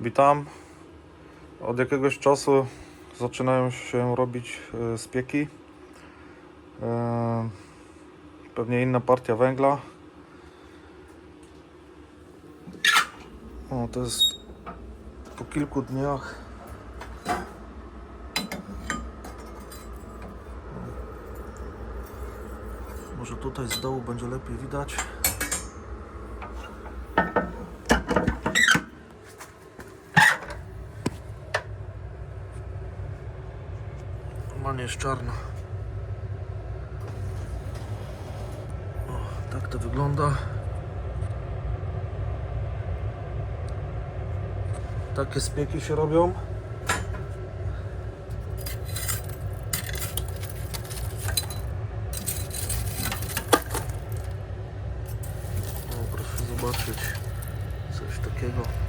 Witam. Od jakiegoś czasu zaczynają się robić e, spieki. E, Pewnie inna partia węgla. O, to jest po kilku dniach. Może tutaj z dołu będzie lepiej widać. Jest czarno. O, tak to wygląda. Takie spieki się robią. Proszę zobaczyć coś takiego.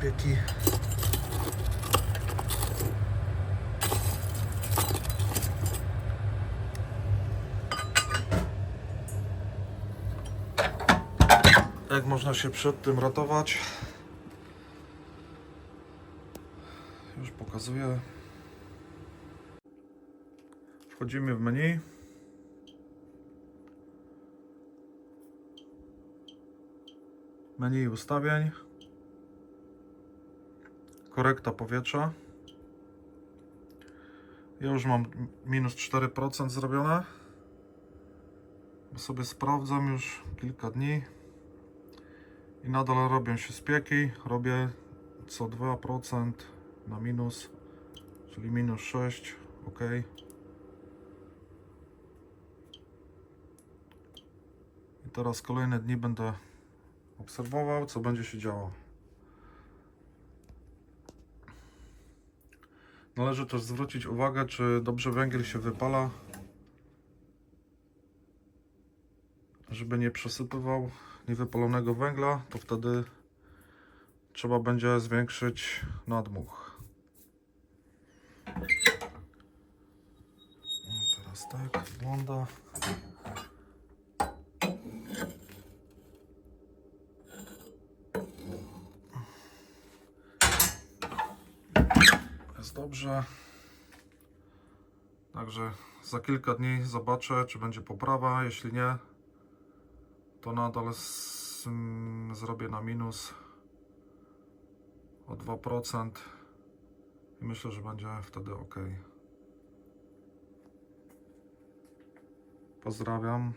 Spieki. Jak można się przed tym ratować? Już pokazuję. Wchodzimy w menu. Menu ustawień. Korekta powietrza. Ja już mam minus 4% zrobione. Bo sobie sprawdzam już kilka dni. I nadal robią się spieki. Robię co 2% na minus, czyli minus 6. OK. I teraz kolejne dni będę obserwował, co będzie się działo. Należy też zwrócić uwagę, czy dobrze węgiel się wypala, żeby nie przesypywał niewypalonego węgla, to wtedy trzeba będzie zwiększyć nadmuch. Teraz tak wygląda. Jest dobrze. Także za kilka dni zobaczę, czy będzie poprawa. Jeśli nie, to nadal mm, zrobię na minus o 2% i myślę, że będzie wtedy ok. Pozdrawiam.